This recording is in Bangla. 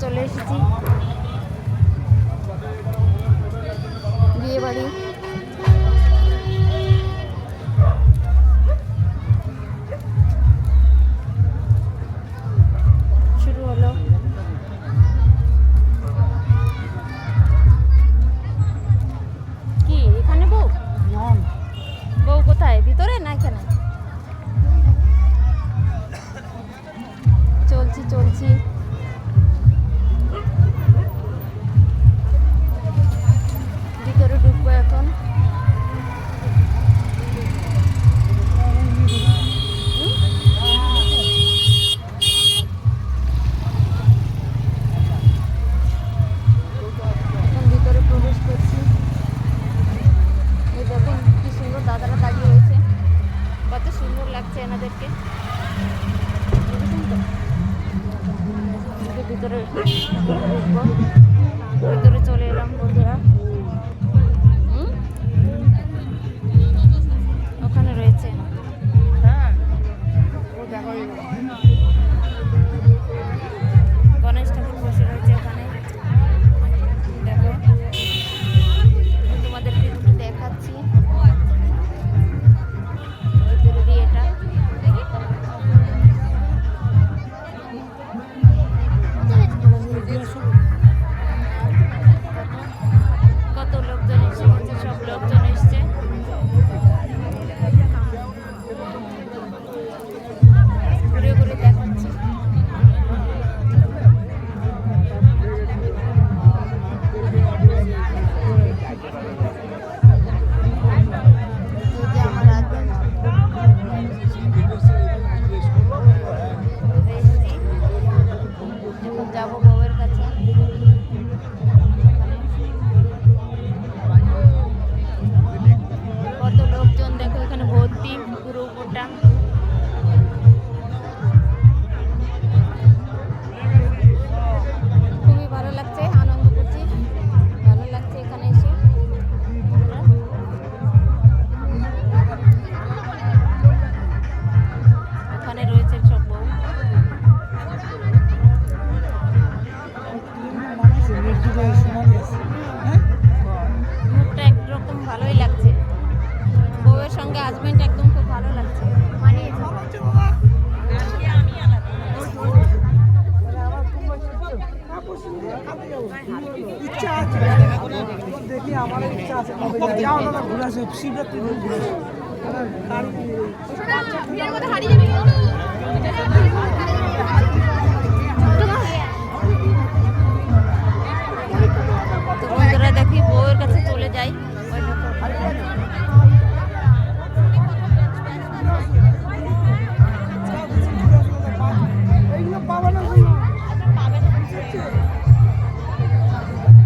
চলে এসেছি। লাগছে এনাদেরকে। ভিতরে ভিতরে চলে এলাম বন্ধুরা। ওখানে রয়েছে। হ্যাঁ ইচ্ছা আছে। দেখি আমার ইচ্ছা আছে যাও দাদা ঘুরে আসো। শিবরাত্রি ঘুরে আসো। হারিয়ে